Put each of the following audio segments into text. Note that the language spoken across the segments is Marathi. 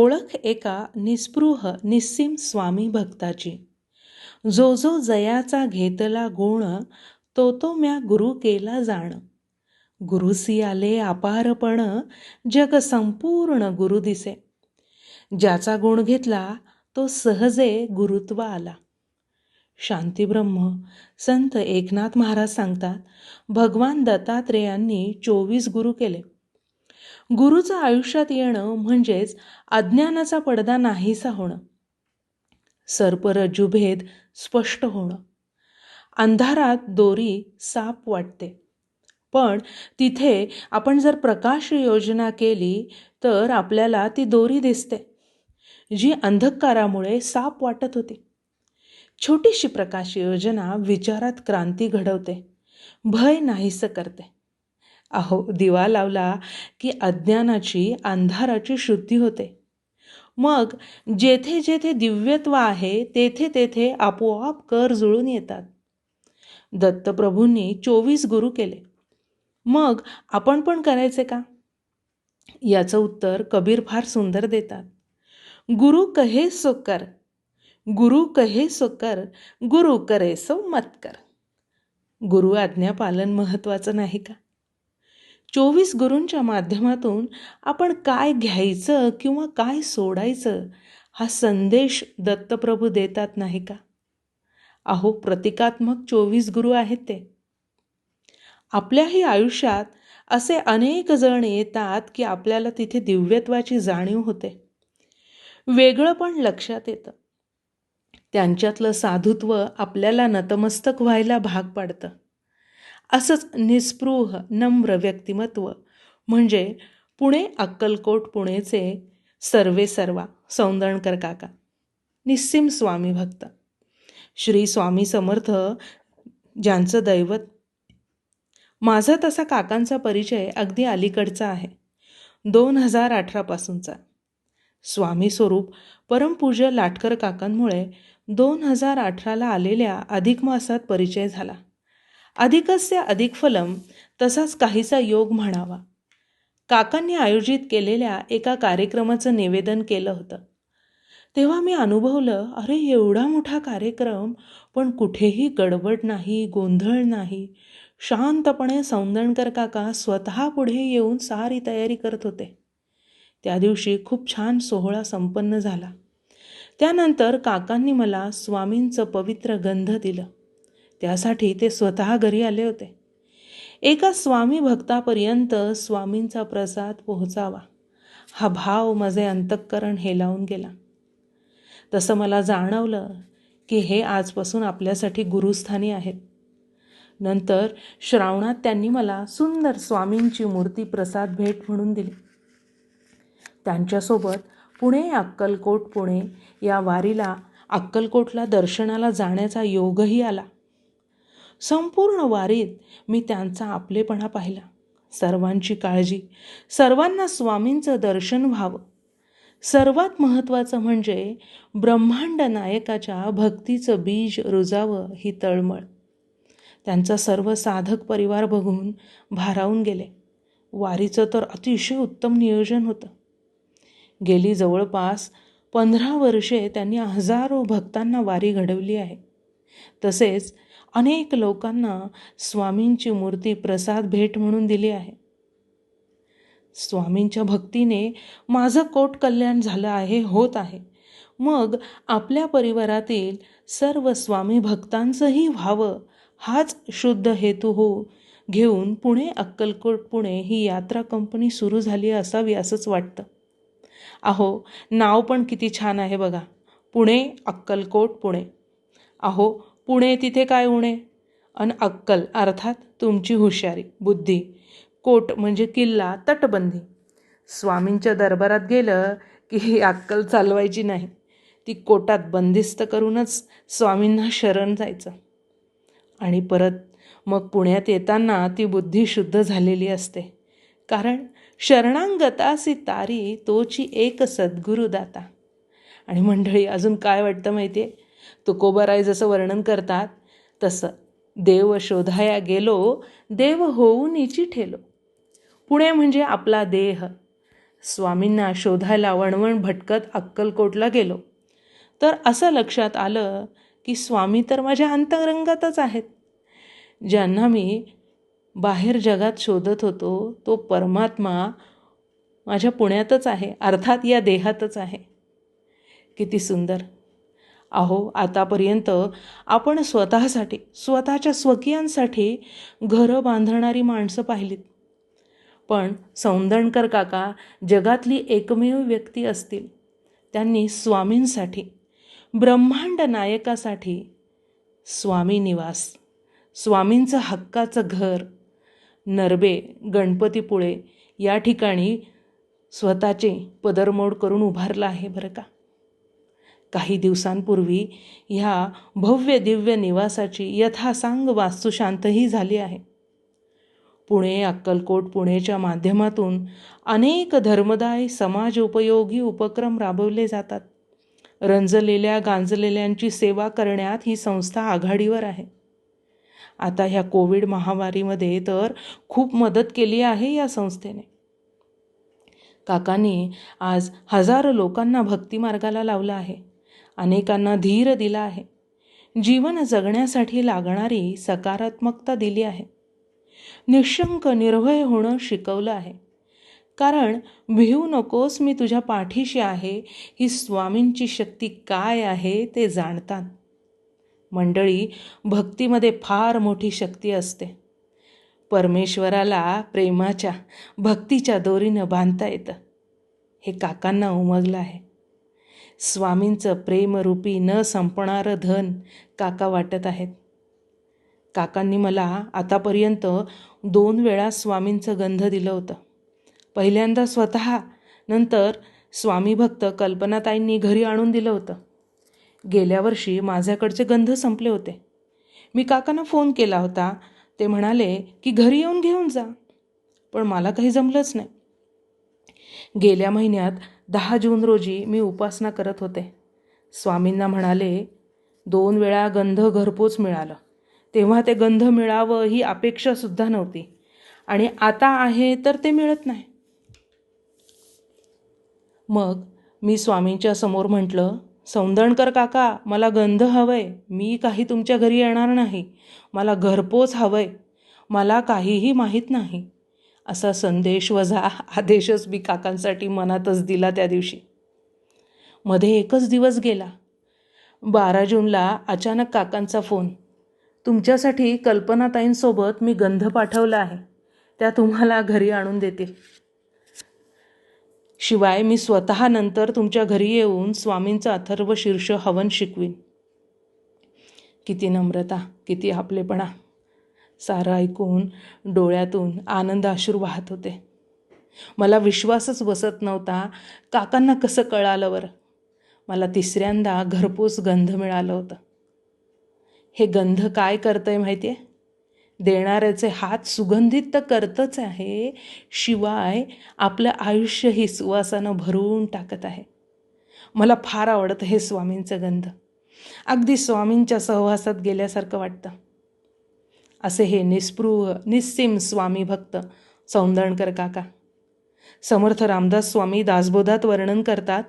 ओळख एका निस्पृह निस्सीम स्वामी भक्ताची. जो जो जयाचा घेतला गुण तो तो म्या गुरु केला जाण. गुरुसी आले अपारपण जग संपूर्ण गुरु दिसे. ज्याचा गुण घेतला तो सहजे गुरुत्व आला. शांतीब्रह्म संत एकनाथ महाराज सांगतात भगवान दत्तात्रेयांनी चोवीस गुरु केले. गुरुचं आयुष्यात येणं म्हणजेच अज्ञानाचा पडदा नाहीसा होणं. सर्परज्जुभेद स्पष्ट होणं. अंधारात दोरी साप वाटते. पण तिथे आपण जर प्रकाश योजना केली तर आपल्याला ती दोरी दिसते जी अंधकारामुळे साप वाटत होती. छोटीशी प्रकाश योजना विचारात क्रांती घडवते. भय नाहीसं करते. अहो दिवा लावला की अज्ञानाची अंधाराची शुद्धी होते. मग जेथे जेथे दिव्यत्व आहे तेथे तेथे आपोआप कर जुळून येतात. दत्तप्रभूंनी चोवीस गुरु केले. मग आपण पण करायचे का? याचं उत्तर कबीर फार सुंदर देतात. गुरु कहे सो कर. गुरु कहे सो कर. गुरु करे सो मत कर. गुरु आज्ञा पालन महत्त्वाचं नाही का? चोवीस गुरूंच्या माध्यमातून आपण काय घ्यायचं किंवा काय सोडायचं हा संदेश दत्तप्रभू देतात नाही का? अहो प्रतिकात्मक चोवीस गुरु आहेत ते. आपल्याही आयुष्यात असे अनेक जण येतात की आपल्याला तिथे दिव्यत्वाची जाणीव होते. वेगळं पण लक्षात येतं. त्यांच्यातलं साधुत्व आपल्याला नतमस्तक व्हायला भाग पाडतं. असंच निस्पृह नम्र व्यक्तिमत्व. म्हणजे पुणे अक्कलकोट पुणेचे सर्वे सर्वा सौंदरणकर काका. निस्सिम स्वामी भक्त. श्री स्वामी समर्थ ज्यांचं दैवत. माझा तसा काकांचा परिचय अगदी अलीकडचा आहे. दोन हजार अठरापासूनचा स्वामी स्वरूप परमपूज्य लाटकर काकांमुळे दोन हजार अठराला आलेल्या अधिक मासात परिचय झाला. अधिकस्य अधिक फलम तसाच काहीसा योग म्हणावा. काकांनी आयोजित केलेल्या एका कार्यक्रमाचं निवेदन केलं होतं. तेव्हा मी अनुभवलं अरे एवढा मोठा कार्यक्रम पण कुठेही गडबड नाही गोंधळ नाही. शांतपणे सौंदणकर काका स्वतः पुढे येऊन सारी तयारी करत होते. त्या दिवशी खूप छान सोहळा संपन्न झाला. त्यानंतर काकांनी मला स्वामींचं पवित्र गंध दिलं. त्यासाठी ते स्वतः घरी आले होते. एका स्वामी भक्तापर्यंत स्वामींचा प्रसाद पोहोचावा. हा भाव माझे अंतःकरण हेलावून गेला. तसं मला जाणवलं की हे आजपासून आपल्यासाठी गुरुस्थानी आहेत. नंतर श्रावणात त्यांनी मला सुंदर स्वामींची मूर्ती प्रसाद भेट म्हणून दिली. त्यांच्यासोबत पुणे अक्कलकोट पुणे या वारीला अक्कलकोटला दर्शनाला जाण्याचा योगही आला. संपूर्ण वारीत मी त्यांचा आपलेपणा पाहिला. सर्वांची काळजी सर्वांना स्वामींचं दर्शन व्हावं. सर्वात महत्त्वाचं म्हणजे ब्रह्मांड नायकाच्या भक्तीचं बीज रुजावं ही तळमळ. त्यांचा सर्व साधक परिवार बघून भारावून गेले. वारीचं तर अतिशय उत्तम नियोजन होतं. गेली जवळपास पंधरा वर्षे त्यांनी हजारो भक्तांना वारी घडवली आहे. तसेच अनेक लोकांना स्वामींची मूर्ती प्रसाद भेट म्हणून दिली आहे. स्वामींच्या भक्तीने माझं कोट कल्याण झालं आहे होत आहे. मग आपल्या परिवारातील सर्व स्वामी भक्तांचंही व्हावं हाच शुद्ध हेतू हो. घेऊन पुणे अक्कलकोट पुणे ही यात्रा कंपनी सुरू झाली असावी असंच वाटतं. अहो नाव पण किती छान आहे बघा. पुणे अक्कलकोट पुणे. अहो पुणे तिथे काय उणे? अन अक्कल अर्थात तुमची हुशारी बुद्धी कोट म्हणजे किल्ला तटबंदी. स्वामींच्या दरबारात गेलं की ही अक्कल चालवायची नाही. ती कोटात बंदिस्त करूनच स्वामींना शरण जायचं. आणि परत मग पुण्यात येताना ती बुद्धी शुद्ध झालेली असते. कारण शरणांगतासी तारी तोची एक सद्गुरुदाता. आणि मंडळी अजून काय वाटतं माहिती आहे तुकोबराय जसं वर्णन करतात तसं देव शोधाया गेलो देव होऊन इची ठेलो. पुणे म्हणजे आपला देह. स्वामींना शोधायला वणवण भटकत अक्कलकोटला गेलो. तर असं लक्षात आलं की स्वामी तर माझ्या अंतरंगातच आहेत. ज्यांना मी बाहेर जगात शोधत होतो तो परमात्मा माझ्या पुण्यातच आहे अर्थात या देहातच आहे. किती सुंदर. अहो आतापर्यंत आपण स्वतःसाठी स्वतःच्या स्वकीयांसाठी घरं बांधणारी माणसं पाहिलीत. पण सौंदणकर काका जगातली एकमेव व्यक्ती असतील. त्यांनी स्वामींसाठी ब्रह्मांड नायकासाठी स्वामी निवास स्वामींचं हक्काचं घर नरबे गणपतीपुळे या ठिकाणी स्वतःचे पदरमोड करून उभारलं आहे बरं का. काही दिवसांपूर्वी ह्या भव्य दिव्य निवासाची यथासांग वास्तुशांतही झाली आहे. पुणे अक्कलकोट पुणेच्या माध्यमातून अनेक धर्मदाय समाजोपयोगी उपक्रम राबवले जातात. रंजलेल्या गांजलेल्यांची सेवा करण्यात ही संस्था आघाडीवर आहे. आता ह्या कोविड महामारीमध्ये तर खूप मदत केली आहे या संस्थेने. काकांनी आज हजारो लोकांना भक्तिमार्गाला लावलं आहे. अनेकांना धीर दिला आहे. जीवन जगण्यासाठी लागणारी सकारात्मकता दिली आहे. निशंक निर्भय होणं शिकवलं आहे. कारण भिवू नकोस मी तुझ्या पाठीशी आहे ही स्वामींची शक्ती काय आहे ते जाणतात. मंडळी भक्तीमध्ये फार मोठी शक्ती असते. परमेश्वराला प्रेमाच्या भक्तीच्या दोरीनं बांधता येतं. हे काकांना उमगलं आहे. स्वामींचं प्रेमरूपी न संपणारं धन काका वाटत आहेत. काकांनी मला आतापर्यंत दोन वेळा स्वामींचं गंध दिलं होतं. पहिल्यांदा स्वतः नंतर स्वामी भक्त कल्पनाताईंनी घरी आणून दिलं होतं. गेल्या वर्षी माझ्याकडचे गंध संपले होते. मी काकांना फोन केला होता. ते म्हणाले की घरी येऊन घेऊन जा. पण मला काही जमलंच नाही. गेल्या महिन्यात दहा जून रोजी मी उपासना करत होते. स्वामींना म्हणाले दोन वेळा गंध घरपोच मिळालं. तेव्हा ते गंध मिळावं ही अपेक्षासुद्धा नव्हती. आणि आता आहे तर ते मिळत नाही. मग मी स्वामींच्या समोर म्हटलं सौंदणकर काका मला गंध हवंय. मी काही तुमच्या घरी येणार नाही. मला घरपोच हवंय. मला काहीही माहीत नाही. असा संदेश वजा आदेशच मी काकांसाठी मनातच दिला त्या दिवशी. मध्ये एकच दिवस गेला. बारा जूनला अचानक काकांचा फोन. तुमच्यासाठी कल्पनाताईंसोबत मी गंध पाठवला आहे. त्या तुम्हाला घरी आणून देतील. शिवाय मी स्वतः नंतर तुमच्या घरी येऊन स्वामींचं अथर्व शीर्ष हवन शिकवीन. किती नम्रता किती आपलेपणा. सारं ऐकून डोळ्यातून आनंद अश्रू वाहत होते. मला विश्वासच बसत नव्हता काकांना कसं कळालं बरं? मला तिसऱ्यांदा घरपोच गंध मिळालं होतं. हे गंध काय करतं आहे माहिती आहे देणाऱ्याचे हात सुगंधित तर करतच आहे शिवाय आपलं आयुष्य ही सुवासानं भरून टाकत आहे. मला फार आवडतं हे स्वामींचं गंध. अगदी स्वामींच्या सहवासात गेल्यासारखं वाटतं. असे हे निस्पृह निस्सिम स्वामी भक्त सौंदणकर काका. समर्थ रामदास स्वामी दासबोधात वर्णन करतात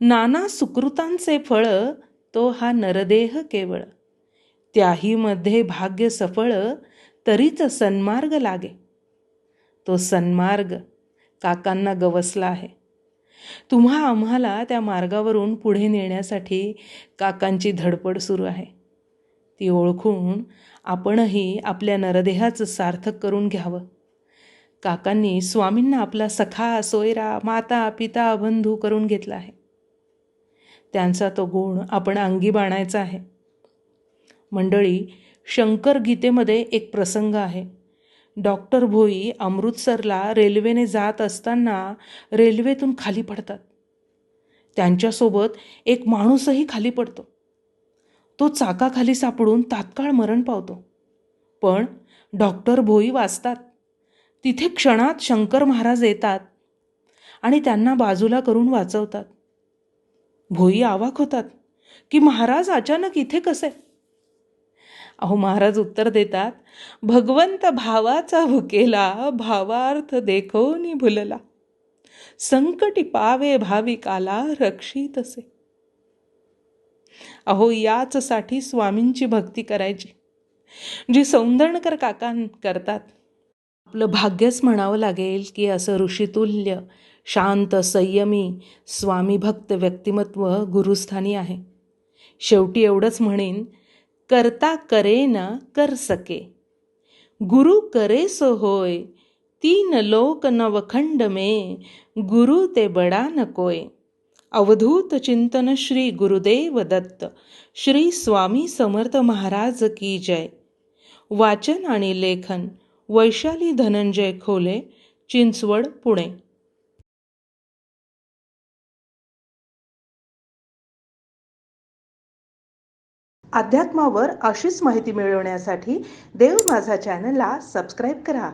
नाना सुकृतांचे फळ तो हा नरदेह केवळ. त्याहीमध्ये भाग्य सफळ तरीच सन्मार्ग लागे. तो सन्मार्ग काकांना गवसला आहे. तुम्हा आम्हाला त्या मार्गावरून पुढे नेण्यासाठी काकांची धडपड सुरू आहे. ती ओळखून आपणही आपल्या नरदेहाचं सार्थक करून घ्यावं. काकांनी स्वामींना आपला सखा सोयरा माता पिता बंधू करून घेतला आहे. त्यांचा तो गुण आपण अंगी बाणायचा आहे. मंडळी शंकर गीतेमध्ये एक प्रसंग आहे. डॉक्टर भोई अमृतसरला रेल्वेने जात असताना रेल्वेतून खाली पडतात. त्यांच्यासोबत एक माणूसही खाली पडतो. तो चाकाखाली सापडून तात्काळ मरण पावतो. पण डॉक्टर भोई वाचतात. तिथे क्षणात शंकर महाराज येतात आणि त्यांना बाजूला करून वाचवतात. भोई आवाक होतात की महाराज अचानक इथे कसे? अहो महाराज उत्तर देतात भगवंत भावाचा भुकेला भावार्थ देखोनी भुलला. संकटी पावे भाविकाला रक्षितसे अहो याचसाठी स्वामींची भक्ती करायची. जी सौंदर्णकर काका करतात. आपलं भाग्यच म्हणावं लागेल की असं ऋषितुल्य शांत संयमी स्वामी भक्त व्यक्तिमत्व गुरुस्थानी आहे. शेवटी एवढंच म्हणेन करता करे ना कर सके. गुरु करे सो होय तीन लोक नवखंड मे गुरु ते बडा नकोय अवधूत चिंतन श्री गुरुदेव दत्त श्री स्वामी समर्थ महाराज की जय. वाचन आणि लेखन वैशाली धनंजय खोले चिंचवड पुणे. अध्यात्मावर अशीच माहिती मिळवण्यासाठी देव माझा चॅनलला सबस्क्राईब करा.